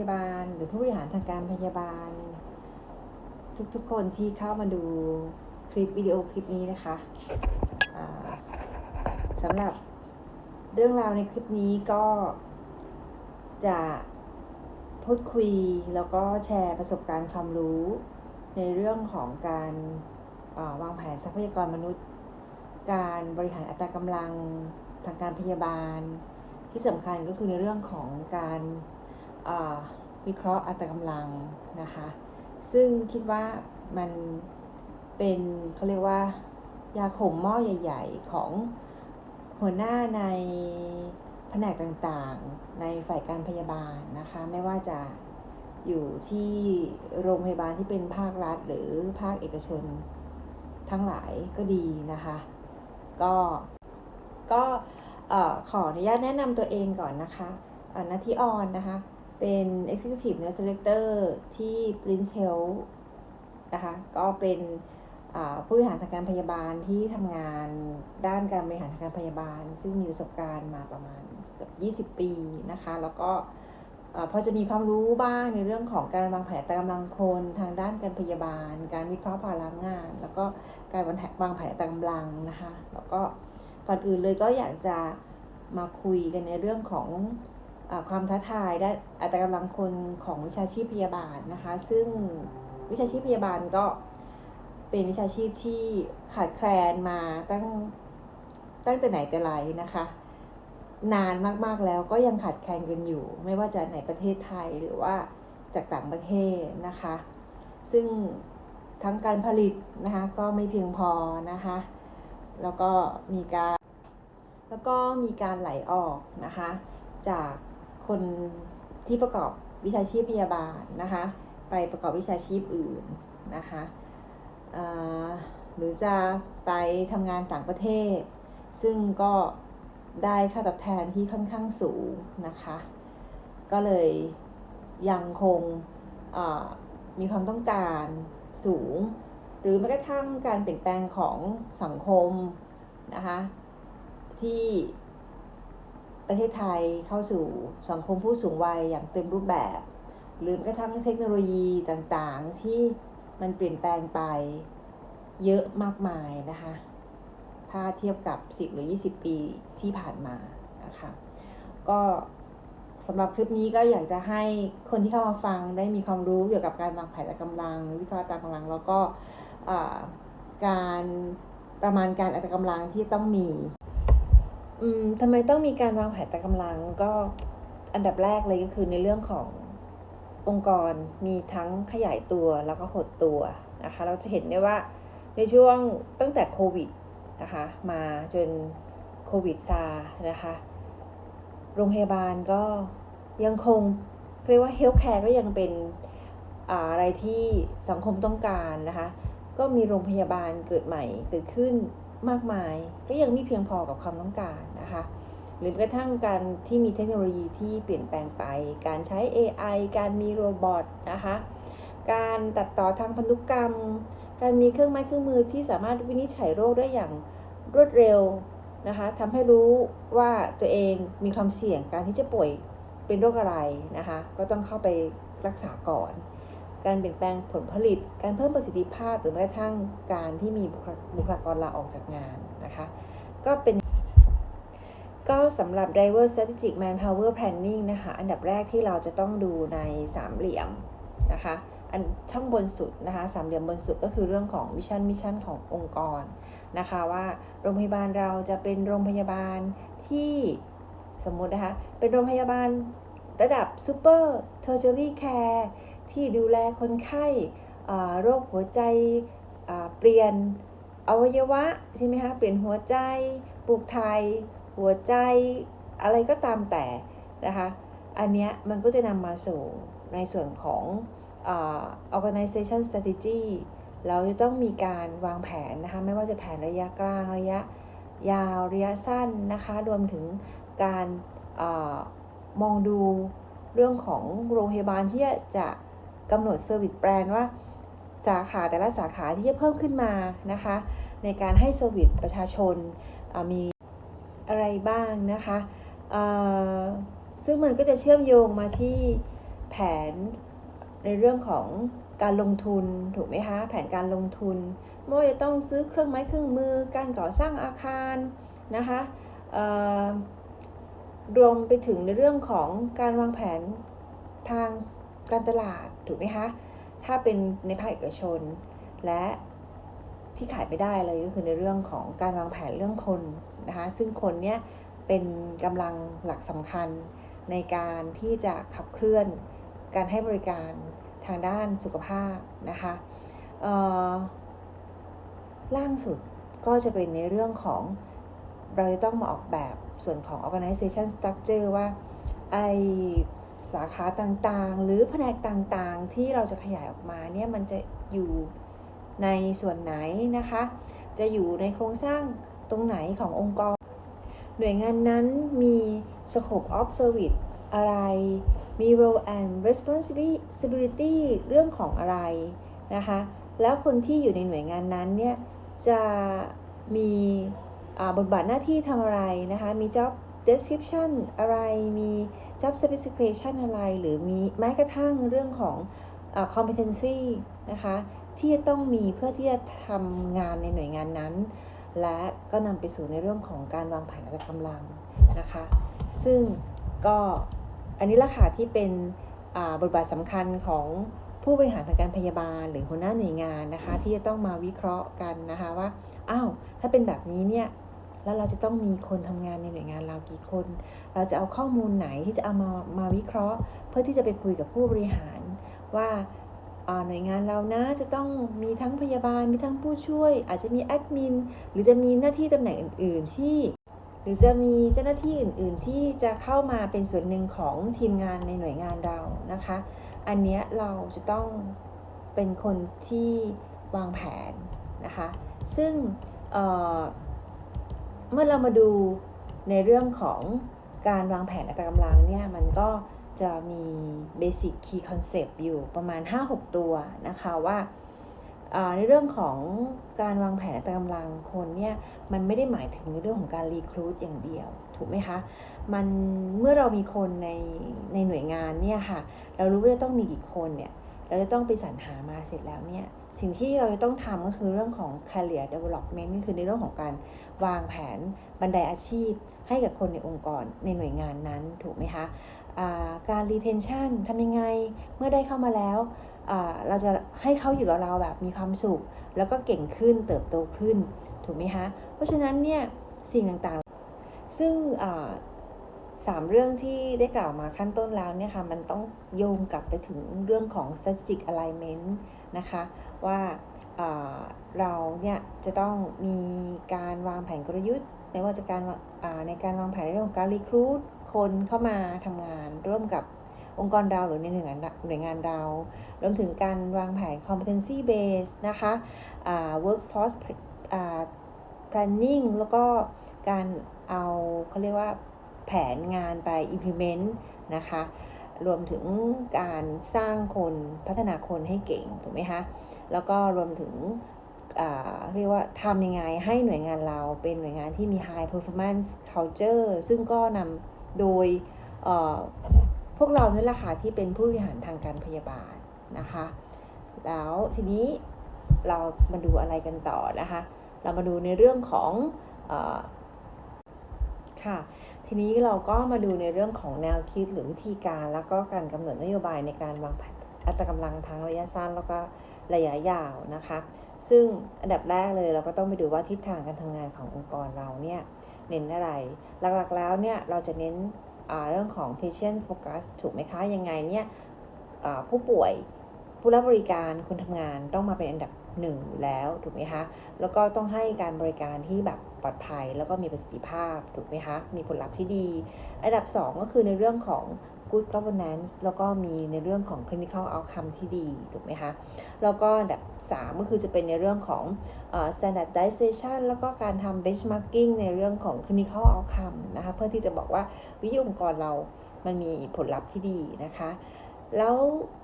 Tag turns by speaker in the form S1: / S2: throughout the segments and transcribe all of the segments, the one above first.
S1: ยาบาล หรือผู้บริหารทางการพยาบาล ทุกๆคนที่เข้ามาดูคลิปวิดีโอคลิปนี้นะคะสำหรับเรื่องราวในคลิปนี้ก็จะพูดคุยแล้วก็แชร์ประสบการณ์ความรู้ ในเรื่องของการวางแผนทรัพยากรมนุษย์ การบริหารอัตรากำลังทางการพยาบาล ที่สำคัญก็คือในเรื่องของการ วิเคราะห์อัตรากำลังนะคะ ซึ่งคิดว่ามันเป็นเขาเรียกว่า ยาขมหม้อใหญ่ ๆ ของหัวหน้าในแผนกต่างๆ ในฝ่ายการพยาบาลนะคะ ไม่ว่าจะอยู่ที่โรงพยาบาลที่เป็นภาครัฐ หรือภาคเอกชนทั้งหลายก็ดีนะคะ ก็ก็ขออนุญาตแนะนำตัวเองก่อนนะคะนัทธิออนนะคะ เป็น Executive Nurse Director ที่ Prince Health นะคะ ก็เป็นผู้บริหารทางการพยาบาลที่ทำงานด้านการบริหารทางการพยาบาล ซึ่งมีประสบการณ์มาประมาณเกือบ20 ปีนะคะ แล้วก็พอจะมีความรู้บ้างในเรื่องของการวางแผนตารกำลังคนทางด้านการพยาบาล การวิเคราะห์ภาระงาน แล้วก็การวางแผนวางแผนตารกำลังนะคะ แล้วก็ก่อนอื่นเลยก็อยากจะมาคุยกันในเรื่องของ ความท้าทายด้านอัตรากำลังคนของวิชาชีพพยาบาลนะคะ ซึ่งวิชาชีพพยาบาลก็เป็นวิชาชีพที่ขาดแคลนมาตั้งตั้งแต่ไหนแต่ไรนะคะ นานมากๆแล้วก็ยังขาดแคลนกันอยู่ ไม่ว่าจะในประเทศไทยหรือว่าจากต่างประเทศนะคะ ซึ่งทั้งการผลิตนะคะก็ไม่เพียงพอนะคะ แล้วก็มีการ แล้วก็มีการไหลออกนะคะจาก คนที่ประกอบวิชาชีพพยาบาลนะคะ ไปประกอบวิชาชีพอื่นนะคะหรือจะไปทำงานต่างประเทศ ซึ่งก็ได้ค่าตอบแทนที่ค่อนข้างสูงนะคะ ก็เลยยังคงมีความต้องการสูง หรือแม้กระทั่งการเปลี่ยนแปลงของสังคมนะคะที่ ประเทศไทยเข้าสู่สังคมผู้สูงวัยอย่างเต็มรูปแบบ หรือแม้กระทั่งเทคโนโลยีต่างๆ ที่มันเปลี่ยนแปลงไปเยอะมากมายนะคะ ถ้าเทียบกับ 10 หรือ 20 ปีที่ผ่านมานะคะ ก็สำหรับคลิปนี้ก็อยากจะให้คนที่เข้ามาฟังได้มีความรู้เกี่ยวกับการวางแผนและกำลัง วิเคราะห์ตามกำลัง แล้วก็การประมาณการอัตรากำลังที่ต้องมี อืมทำไมต้องมีการวางแผนแต่กำลังก็อันดับแรกเลยก็คือในเรื่องขององค์กรมีทั้งขยายตัวแล้วก็หดตัวนะคะ เราจะเห็นได้ว่าในช่วงตั้งแต่โควิดนะคะมาจนโควิดซานะคะ โรงพยาบาลก็ยังคงเรียกว่าเฮลท์แคร์ก็ยังเป็นอ่าอะไรที่สังคมต้องการนะคะ ก็มีโรงพยาบาลเกิดใหม่เกิดขึ้น มากมาย ก็ยังไม่เพียงพอกับความต้องการนะคะ หรือกระทั่งการที่มีเทคโนโลยีที่เปลี่ยนแปลงไป การใช้ AI การมีโรบอทนะคะ การตัดต่อทางพันธุกรรม การมีเครื่องไม้เครื่องมือที่สามารถวินิจฉัยโรคได้อย่างรวดเร็วนะคะทำให้รู้ว่าตัวเองมีความเสี่ยงการที่จะป่วยเป็นโรคอะไรนะคะ ก็ต้องเข้าไปรักษาก่อน การเปลี่ยนแปลงผลผลิต การเพิ่มประสิทธิภาพหรือแม้กระทั่งการที่มีบุคลากรลาออกจากงานนะคะ ก็เป็นก็สำหรับ driver strategic manpower planning นะคะ อันดับแรกที่เราจะต้องดูในสามเหลี่ยมนะคะ อันช่องบนสุดนะคะสามเหลี่ยมบนสุดก็คือเรื่องของวิชั่นมิชชั่นขององค์กรนะคะว่าโรงพยาบาลเราจะเป็นโรงพยาบาลที่สมมตินะคะ เป็นโรงพยาบาลระดับ super tertiary care ที่ดูแลคนไข้โรคหัวใจเปลี่ยนอวัยวะใช่ไหมคะเปลี่ยนหัวใจปลูกไทยหัวใจอะไรก็ตามแต่นะคะอันเนี้ยมันก็จะนำมาสู่ในส่วนของอ organization strategy เราจะต้องมีการวางแผนนะคะไม่ว่าจะแผนระยะกลางระยะยาวระยะสั้นนะคะรวมถึงการอมองดูเรื่องของโรงพยาบาลที่จะ กำหนดเซอร์วิสแปลนด์ว่าสาขาแต่ละสาขาที่จะเพิ่มขึ้นมานะคะ ในการให้เซอร์วิสประชาชนมีอะไรบ้างนะคะซึ่งมันก็จะเชื่อมโยงมาที่แผนในเรื่องของการลงทุนถูกไหมคะ แผนการลงทุนไม่ว่าจะต้องซื้อเครื่องไม้เครื่องมือ การก่อสร้างอาคารนะคะรวมไปถึงในเรื่องของการวางแผนทางการตลาด ถูกไหมคะ ถ้าเป็นในภาคเอกชน และที่ขายไม่ได้เลยก็คือในเรื่องของการวางแผนเรื่องคนนะคะซึ่งคนเนี้ยเป็นกำลังหลักสำคัญในการที่จะขับเคลื่อนการให้บริการทางด้านสุขภาพนะคะอ่อล่างสุดก็จะเป็นในเรื่องของเราจะต้องมาออกแบบส่วนของ organization structure ว่าไอ สาขาต่างๆ หรือแผนกต่างๆ ที่เราจะขยายออกมาเนี่ยมันจะอยู่ในส่วนไหนนะคะ จะอยู่ในโครงสร้างตรงไหนขององค์กร หน่วยงานนั้นมี scope of service อะไร มี role and responsibility เรื่องของอะไรนะคะ แล้วคนที่อยู่ในหน่วยงานนั้นเนี่ยจะมีบทบาทหน้าที่ทำอะไรนะคะ มี job description อะไรมี job specification อะไร หรือมีแม้กระทั่งเรื่องของอ competency นะคะ ที่จะต้องมีเพื่อที่จะทำงานในหน่วยงานนั้น และก็นำไปสู่ในเรื่องของการวางแผนและกำลังนะคะ ซึ่งก็อันนี้ละค่ะที่เป็นบทบาทสำคัญของผู้บริหารทางการพยาบาล หรือหัวหน้าหน่วยงานนะคะ ที่จะต้องมาวิเคราะห์กันนะคะว่าอ้าวถ้าเป็นแบบนี้เนี่ย แล้วเราจะต้องมีคนทำงานในหน่วยงานเรากี่คน เราจะเอาข้อมูลไหนที่จะเอามามาวิเคราะห์ เพื่อที่จะไปคุยกับผู้บริหารว่าอ่าหน่วยงานเรานะจะต้องมีทั้งพยาบาลมีทั้งผู้ช่วย อาจจะมีแอดมินหรือจะมีหน้าที่ตำแหน่งอื่น ๆ ที่ หรือจะมีเจ้าหน้าที่อื่น ๆ ที่จะเข้ามาเป็นส่วนหนึ่งของทีมงานในหน่วยงานเรานะคะ อันเนี้ยเราจะต้องเป็นคนที่วางแผนนะคะ ซึ่ง เมื่อเรามาดูในเรื่องของการวางแผนอัตรากำลังเนี่ยมันก็จะมี Basic Key Concept อยู่ประมาณ 5-6 ตัวนะคะว่าในเรื่องของการวางแผนอัตรากำลังคนเนี่ยมันไม่ได้หมายถึงในเรื่องของการรีครูดอย่างเดียว ถูกไหมคะ มันเมื่อเรามีคนในในหน่วยงานเนี่ยค่ะ เรารู้ว่าจะต้องมีกี่คนเนี่ย เราจะต้องไปสรรหามาเสร็จแล้วเนี่ย สิ่งที่เราจะต้องทำก็คือเรื่องของ career development ก็คือในเรื่องของการวางแผนบันไดอาชีพ ให้กับคนในองค์กรในหน่วยงานนั้นถูกไหมคะการ retention ทำยังไงเมื่อได้เข้ามาแล้ว เราจะให้เขาอยู่กับเราแบบมีความสุข แล้วก็เก่งขึ้นเติบโตขึ้นถูกไหมคะ เพราะฉะนั้นเนี่ยสิ่งต่างๆ ซึ่งสามเรื่องที่ได้กล่าวมาขั้นต้นแล้วเนี่ยค่ะมันต้องโยงกลับไปถึงเรื่องของ strategic alignment นะคะ ว่าเราเนี่ยจะต้องมีการวางแผนกลยุทธ์ไม่ว่าจะการในการวางแผนในเรื่องของการรีครูดคนเข้ามาทำงานร่วมกับองค์กรเราหรือในหน่วยงานหน่วยงานเรารวมถึงการวางแผน competency base นะคะ workforce planning แล้วก็การเอาเขาเรียกว่าแผนงานไป implement นะคะ รวมถึงการสร้างคนพัฒนาคนให้เก่ง ถูกไหมคะ แล้วก็รวมถึงเรียกว่าทำยังไงให้หน่วยงานเราเป็นหน่วยงานที่มี high performance culture ซึ่งก็นำโดยพวกเราเนี่ยแหละค่ะที่เป็นผู้บริหารทางการพยาบาลนะคะ แล้วทีนี้เรามาดูอะไรกันต่อนะคะ เรามาดูในเรื่องของอค่ะ ทีนี้เราก็มาดูในเรื่องของแนวคิดหรือวิธีการ แล้วก็การกำหนดนโยบายในการวางแผนอัตรากำลังทั้งระยะสั้นแล้วก็ ระยะยาวนะคะ ซึ่งอันดับแรกเลยเราก็ต้องไปดูว่าทิศทางการทำงานขององค์กรเราเนี่ยเน้นอะไร หลักๆแล้วเนี่ยเราจะเน้นเรื่องของ patient focus ถูกไหมคะยังไงเนี่ยผู้ป่วยผู้รับบริการคนทำงานต้องมาเป็นอันดับหนึ่งแล้วถูกไหมคะ แล้วก็ต้องให้การบริการที่แบบปลอดภัยแล้วก็มีประสิทธิภาพถูกไหมคะ มีผลลัพธ์ที่ดี อันดับ 2 ก็คือในเรื่องของ good governance แล้วก็มีในเรื่องของ clinical outcome ที่ดี ถูกไหมคะ แล้วก็อันดับ 3 ก็คือจะเป็นในเรื่องของ standardization แล้วก็การทำ benchmarking ในเรื่องของ clinical outcome นะคะ เพื่อที่จะบอกว่าวิทยาองค์กรเรามันมีผลลัพธ์ที่ดีนะคะ แล้ว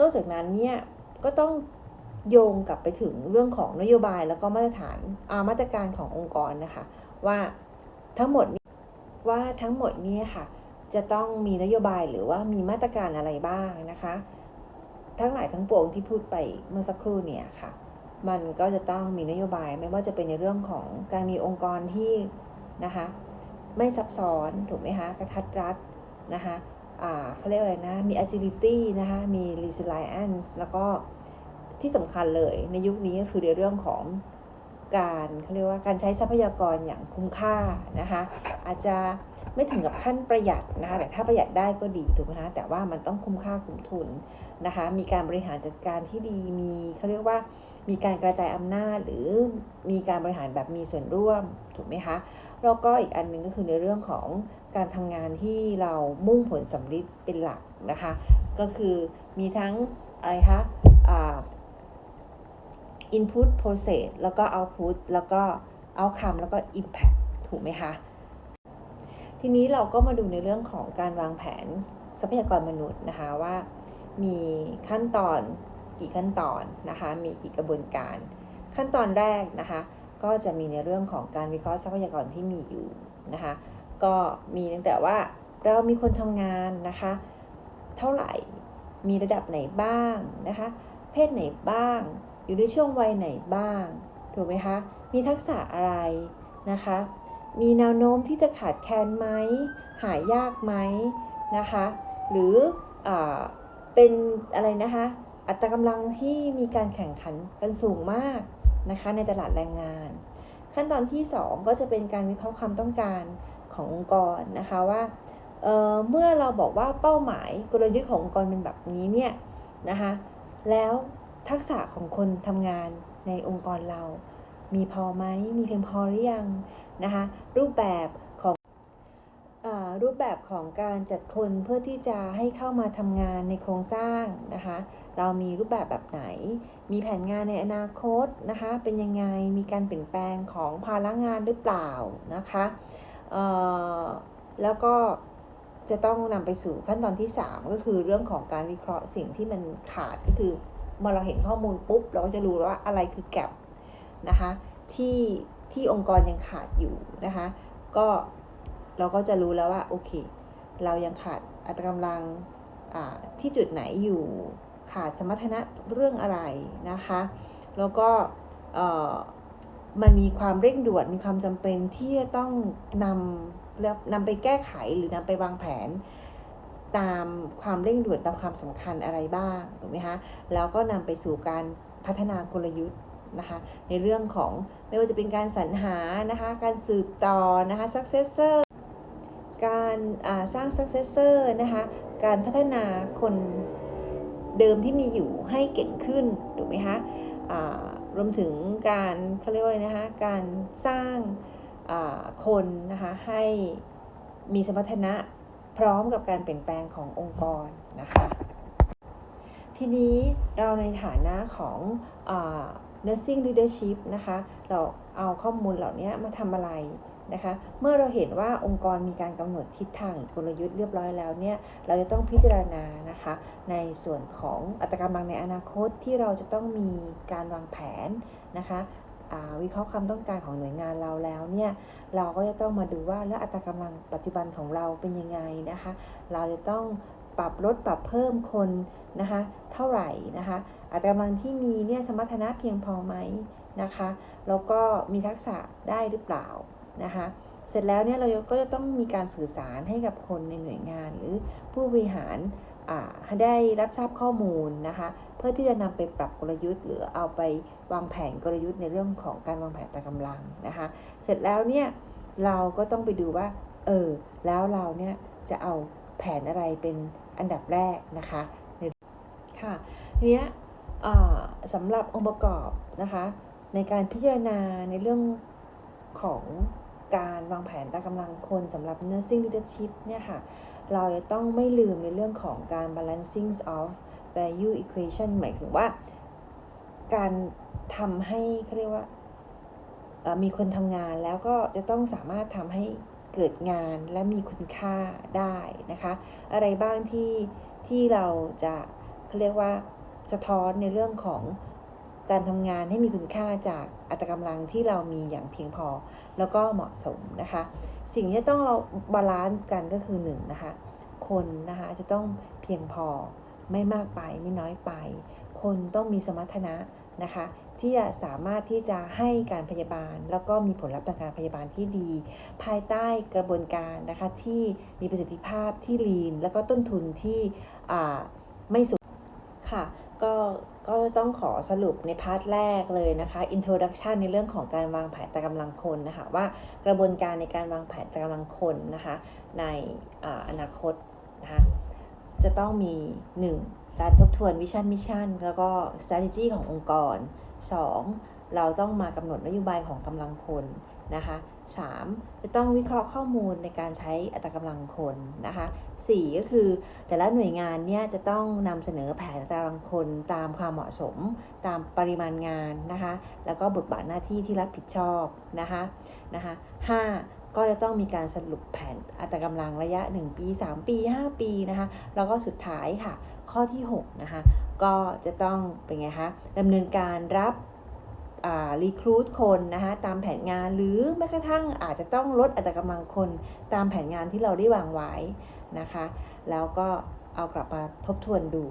S1: นอกจากนั้นเนี่ย ก็ต้องโยงกลับไปถึงเรื่องของนโยบายแล้วก็มาตรฐานอามาตรการขององค์กรนะคะ ว่าทั้งหมดว่าทั้งหมดนี้ค่ะ จะต้องมีนโยบายหรือว่ามีมาตรการอะไรบ้างนะคะ ทั้งหลายทั้งปวงที่พูดไปเมื่อสักครู่เนี่ยค่ะ มันก็จะต้องมีนโยบายไม่ว่าจะเป็นในเรื่องของการมีองค์กรที่นะคะไม่ซับซ้อนถูกไหมคะกระทัดรัดนะคะเขาเรียกอะไรนะ มี agility นะคะ มี resilience แล้วก็ที่สำคัญเลยในยุคนี้ก็คือในเรื่องของการเขาเรียกว่าการใช้ทรัพยากรอย่างคุ้มค่านะคะ อาจจะ ไม่ถึงกับขั้นประหยัดนะคะแต่ถ้าประหยัดได้ก็ดีถูกไหมคะแต่ว่ามันต้องคุ้มค่าคุ้มทุนนะคะ มีการบริหารจัดการที่ดีมีเขาเรียกว่ามีการกระจายอำนาจหรือมีการบริหารแบบมีส่วนร่วมถูกไหมคะแล้วก็อีกอันหนึ่งก็คือในเรื่องของการทำงานที่เรามุ่งผลสำลิดเป็นหลักนะคะ ก็คือมีทั้งอะไรคะอ่า input process แล้วก็ output แล้วก็ outcome แล้วก็ impact ถูกไหมคะ ทีนี้เราก็มาดูในเรื่องของการวางแผนทรัพยากรมนุษย์นะคะว่ามีขั้นตอนกี่ขั้นตอนนะคะมีกี่กระบวนการ ขั้นตอนแรกนะคะก็จะมีในเรื่องของการวิเคราะห์ทรัพยากรที่มีอยู่นะคะก็มีตั้งแต่ว่าเรามีคนทำงานนะคะเท่าไหร่มีระดับไหนบ้างนะคะเพศไหนบ้าง อยู่ในช่วงวัยไหนบ้างถูกไหมคะมีทักษะอะไรนะคะ มีแนวโน้มที่จะขาดแคลนไหม หายากไหมนะคะ หรืออเป็นอะไรนะคะ อัตรากำลังที่มีการแข่งขันกันสูงมากนะคะในตลาดแรงงาน ขั้นตอนที่ 2 ก็จะเป็นการวิเคราะห์ความต้องการขององค์กรนะคะว่าเเมื่อเราบอกว่าเป้าหมายกลยุทธ์ขององค์กรเป็นแบบนี้เนี่ยนะคะแล้วทักษะของคนทำงานในองค์กรเรา มีพอไหมมีเพียงพอหรือยัง นะคะรูปแบบของอรูปแบบของการจัดคนเพื่อที่จะให้เข้ามาทำงานในโครงสร้างนะคะเรามีรูปแบบแบบไหน มีแผนงานในอนาคตนะคะเป็นยังไงมีการเปลี่ยนแปลงของภาระงานหรือเปล่านะคะแล้วก็จะต้องนำไปสู่ขั้นตอนที่ 3 ก็คือเรื่องของการวิเคราะห์สิ่งที่มันขาดก็คือเมื่อเราเห็นข้อมูลปุ๊บ เราก็จะรู้ว่าอะไรคือแกลบนะคะที่ ที่องค์กรยังขาดอยู่นะคะ ก็เราก็จะรู้แล้วว่าโอเค เรายังขาดอัตรากำลังที่จุดไหนอยู่ขาดสมรรถนะเรื่องอะไรนะคะ แล้วก็มันมีความเร่งด่วนมีความจำเป็นที่จะต้องนำนำไปแก้ไขหรือนำไปวางแผนตามความเร่งด่วนตามความสำคัญอะไรบ้างถูกไหมคะแล้วก็นำไปสู่การพัฒนากลยุทธ์ นะคะ ในเรื่องของไม่ว่าจะเป็นการสรรหานะคะการสืบต่อนะคะ successor การสร้าง successor นะคะการพัฒนาคนเดิมที่มีอยู่ให้เก่งขึ้นถูกไหมคะรวมถึงการเขาเรียกว่าอะไรนะคะการสร้างคนนะคะให้มีสมรรถนะพร้อมกับการเปลี่ยนแปลงขององค์กรนะคะทีนี้เราในฐานะของ nursing leadership นะคะ เราเอาข้อมูลเหล่านี้มาทำอะไรนะคะ เมื่อเราเห็นว่าองค์กรมีการกำหนดทิศทางกลยุทธ์เรียบร้อยแล้วเนี่ย เราจะต้องพิจารณานะคะ ในส่วนของอัตรากำลังในอนาคตที่เราจะต้องมีการวางแผนนะคะวิเคราะห์ความต้องการของหน่วยงานเราแล้วเนี่ยเราก็จะต้องมาดูว่าแล้วอัตรากำลังปัจจุบันของเราเป็นยังไงนะคะ เราจะต้องปรับลดปรับเพิ่มคนนะคะ เท่าไหร่นะคะ อัตรากำลังที่มีเนี่ยสมรรถนะเพียงพอไหมนะคะ แล้วก็มีทักษะได้หรือเปล่านะคะ เสร็จแล้วเนี่ยเราก็จะต้องมีการสื่อสารให้กับคนในหน่วยงานหรือผู้บริหารได้รับทราบข้อมูลนะคะ เพื่อที่จะนำไปปรับกลยุทธ์ หรือเอาไปวางแผนกลยุทธ์ในเรื่องของการวางแผนตากำลังนะคะ เสร็จแล้วเนี่ยเราก็ต้องไปดูว่าเออแล้วเราเนี่ยจะเอาแผนอะไรเป็นอันดับแรกนะคะค่ะทีนี้ย สำหรับองค์ประกอบนะคะในการพิจารณาในเรื่องของการวางแผนตากำลังคนสำหรับ nursing leadership เนี่ยค่ะ เราจะต้องไม่ลืมในเรื่องของการ balancing of value equation หมายถึงว่า การทำให้เขาเรียกว่า มีคนทำงานแล้วก็จะต้องสามารถทำให้เกิดงานและมีคุณค่าได้นะคะ อะไรบ้างที่ที่เราจะเขาเรียกว่า สะท้อนในเรื่องของการทำงานให้มีคุณค่าจากอัตรากำลังที่เรามีอย่างเพียงพอ แล้วก็เหมาะสมนะคะ สิ่งที่ต้องเราบาลานซ์กันก็คือ1นนะคะ คนนะคะจะต้องเพียงพอไม่มากไปไม่น้อยไป คนต้องมีสมรรถนะนะคะ ที่จะสามารถที่จะให้การพยาบาล แล้วก็มีผลลัพธ์ทางการพยาบาลที่ดี ภายใต้กระบวนการนะคะที่มีประสิทธิภาพที่ลีน แล้วก็ต้นทุนที่ไม่สูงค่ะ ก็ก็ต้องขอสรุปในพาร์ทแรกเลยนะคะ introduction ในเรื่องของการวางแผนแต่กำลังคนนะคะว่ากระบวนการในการวางแผนแต่กำลังคนนะคะในออนาคตนะคะจะต้องมี 1. การทบทวนวิชั่นมิชชั่นแล้วก็ strategy ขององค์กร 2. เราต้องมากำหนดนโยบายของกำลังคนนะคะ 3. จะต้องวิเคราะห์ข้อมูลในการใช้อัตรากำลังคนนะคะ 4 ก็คือแต่ละหน่วยงานเนี่ยจะต้องนำเสนอแผนอัตรากำลังคนตามความเหมาะสม ตามปริมาณงานนะคะ แล้วก็บทบาทหน้าที่ที่รับผิดชอบนะคะนะคะ 5. ก็จะต้องมีการสรุปแผนอัตรากำลังระยะ 1 ปี 3 ปี 5 ปีนะคะ แล้วก็สุดท้ายค่ะ ข้อที่ 6 นะคะ ก็จะต้องเป็นไงคะดำเนินการรับ รีครูดคนนะคะตามแผนงานหรือแม้กระทั่งอาจจะต้องลดอัตรากำลังคนตามแผนงานที่เราได้วางไว้นะคะ แล้วก็เอากลับมาทบทวนดู